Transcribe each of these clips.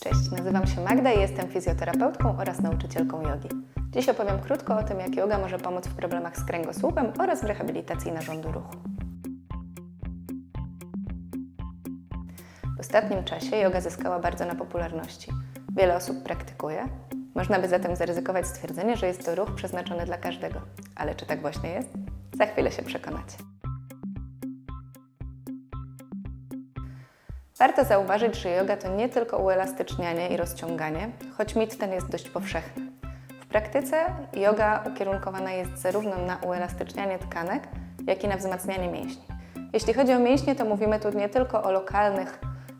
Cześć, nazywam się Magda i jestem fizjoterapeutką oraz nauczycielką jogi. Dziś opowiem krótko o tym, jak yoga może pomóc w problemach z kręgosłupem oraz w rehabilitacji narządu ruchu. W ostatnim czasie yoga zyskała bardzo na popularności. Wiele osób praktykuje. Można by zatem zaryzykować stwierdzenie, że jest to ruch przeznaczony dla każdego. Ale czy tak właśnie jest? Za chwilę się przekonacie. Warto zauważyć, że yoga to nie tylko uelastycznianie i rozciąganie, choć mit ten jest dość powszechny. W praktyce yoga ukierunkowana jest zarówno na uelastycznianie tkanek, jak i na wzmacnianie mięśni. Jeśli chodzi o mięśnie, to mówimy tu nie tylko o lokalnych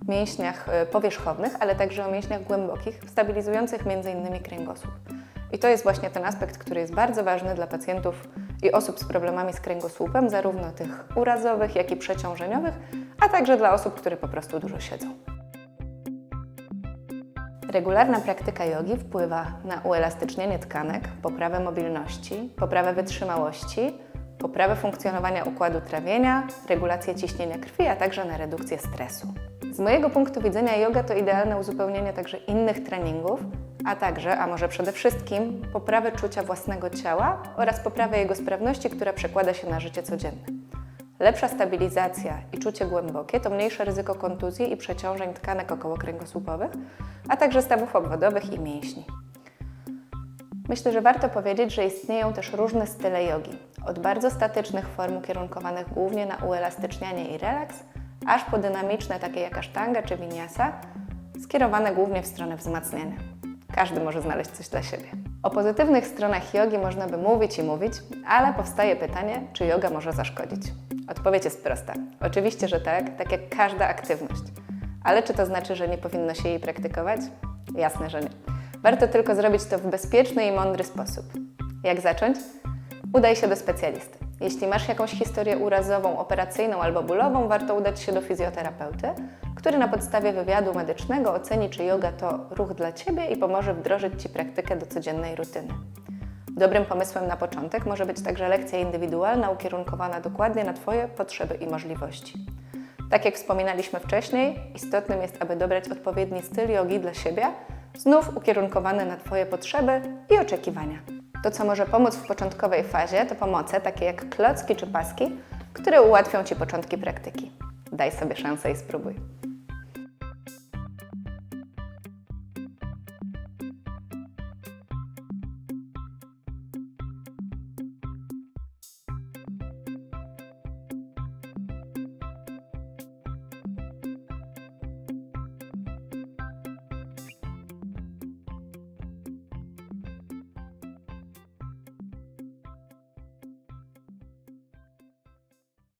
mięśniach y, powierzchownych, ale także o mięśniach głębokich, stabilizujących m.in. kręgosłup. I to jest właśnie ten aspekt, który jest bardzo ważny dla pacjentów i osób z problemami z kręgosłupem, zarówno tych urazowych, jak i przeciążeniowych, a także dla osób, które po prostu dużo siedzą. Regularna praktyka jogi wpływa na uelastycznienie tkanek, poprawę mobilności, poprawę wytrzymałości, poprawę funkcjonowania układu trawienia, regulację ciśnienia krwi, a także na redukcję stresu. Z mojego punktu widzenia yoga to idealne uzupełnienie także innych treningów, a także, a może przede wszystkim, poprawę czucia własnego ciała oraz poprawę jego sprawności, która przekłada się na życie codzienne. Lepsza stabilizacja i czucie głębokie to mniejsze ryzyko kontuzji i przeciążeń tkanek okołokręgosłupowych, a także stawów obwodowych i mięśni. Myślę, że warto powiedzieć, że istnieją też różne style jogi. Od bardzo statycznych form ukierunkowanych głównie na uelastycznianie i relaks, aż po dynamiczne takie jak asztanga czy vinyasa, skierowane głównie w stronę wzmacniania. Każdy może znaleźć coś dla siebie. O pozytywnych stronach jogi można by mówić i mówić, ale powstaje pytanie, czy yoga może zaszkodzić. Odpowiedź jest prosta. Oczywiście, że tak, tak jak każda aktywność. Ale czy to znaczy, że nie powinno się jej praktykować? Jasne, że nie. Warto tylko zrobić to w bezpieczny i mądry sposób. Jak zacząć? Udaj się do specjalisty. Jeśli masz jakąś historię urazową, operacyjną albo bólową, warto udać się do fizjoterapeuty, który na podstawie wywiadu medycznego oceni, czy yoga to ruch dla Ciebie i pomoże wdrożyć Ci praktykę do codziennej rutyny. Dobrym pomysłem na początek może być także lekcja indywidualna ukierunkowana dokładnie na Twoje potrzeby i możliwości. Tak jak wspominaliśmy wcześniej, istotnym jest, aby dobrać odpowiedni styl jogi dla siebie, znów ukierunkowany na Twoje potrzeby i oczekiwania. To, co może pomóc w początkowej fazie, to pomoce takie jak klocki czy paski, które ułatwią Ci początki praktyki. Daj sobie szansę i spróbuj.